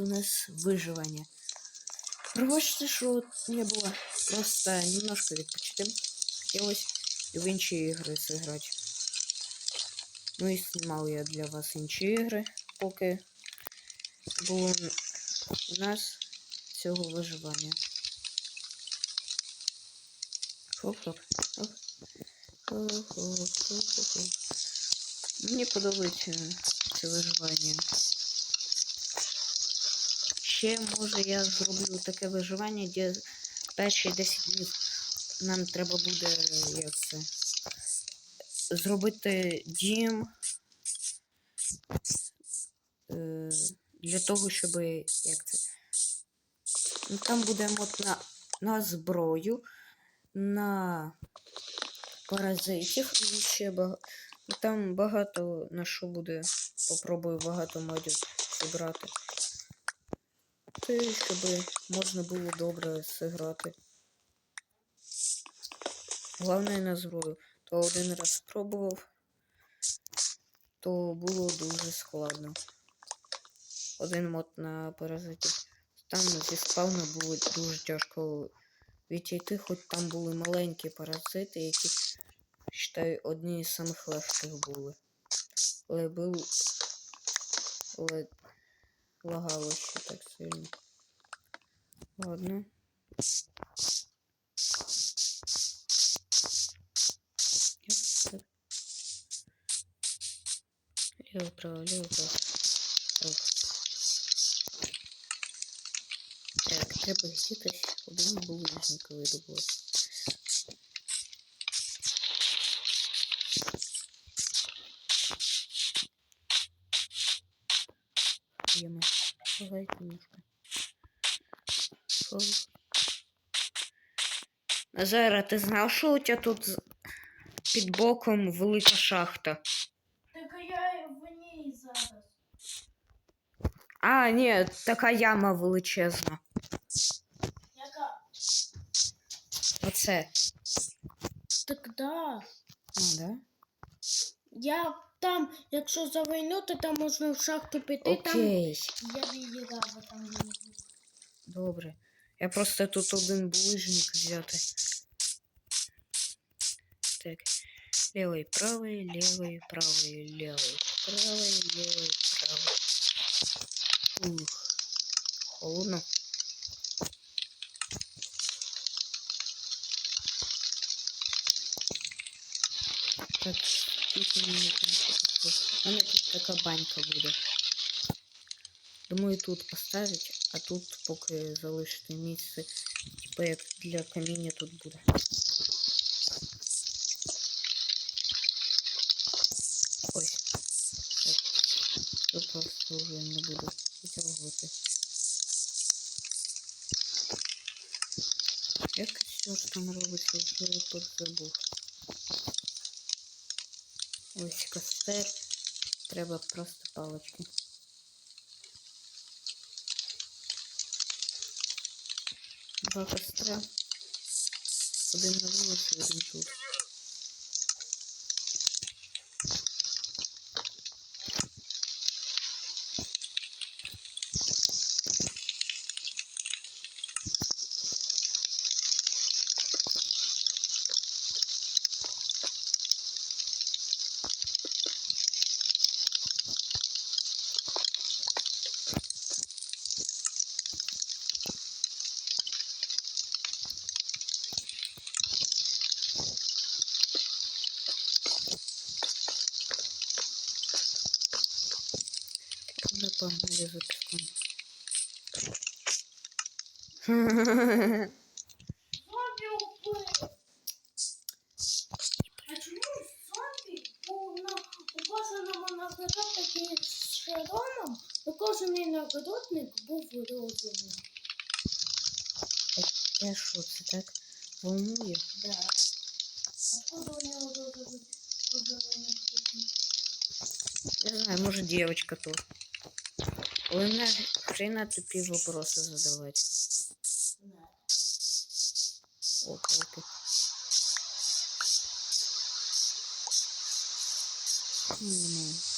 у нас виживання. Пробачте, що не було просто немножко відпочити. Хотілося і в інші ігри зіграти. Ну і знімав я для вас інші ігри, поки було у нас цього виживання. Хоп-хоп. Мені подобається це виживання. Ще може я зроблю таке виживання, де перші 10 днів нам треба буде як це. Зробити дім е, для того, щоб як це. Ну, там буде мод на, на зброю, на паразитів і ще багато. Там багато на що буде. Попробую багато модів зібрати. Те, щоб можна було добре зіграти. Головне на зброю. То один раз спробував, то було дуже складно. Один мод на паразитів. Там зі спавна було дуже тяжко відійти, хоч там були маленькі паразити, які, вважаю, одні з самих легких були. Але був. Але лагало ще так сильно. Ладно. Лево, право, лево, право. Так. Так, треба якийсь один булыжник видобувати. Ема. Давай немножко. Назара, ти знав, що у тебе тут під боком велика шахта? Так а я в ній зараз. А, ні, така яма величезна. Яка? Оце. Так да. А, да? Я там, якщо завойнути, там можна в шахту піти, там Окей. я її лава там не буду. Добре. Я просто тут один булыжник взяти. Так. Левый, правый, левый, правый, левый, правый, левый, правый. Ух. Холодно. Так, скільки мені там ще тут? У мене тут така банька буде. Думаю, тут поставить, а тут поки залишити місце, типу як для каміння тут буде. Ось. Так. Тут просто вже не буду витягувати. Як що ж там робиться, вже я тут забув. Ось костер. Треба просто палочки. Два костра. Один на вулиці, один тут. нагороднику з шароном, у кожний нагородник був розумний? Я що, це так волнує? Да. Откуда у нього розумний? Не знаю, може девочка то. Ой, на хрена тупі вопросы задавать. Да. О, палки. Ну,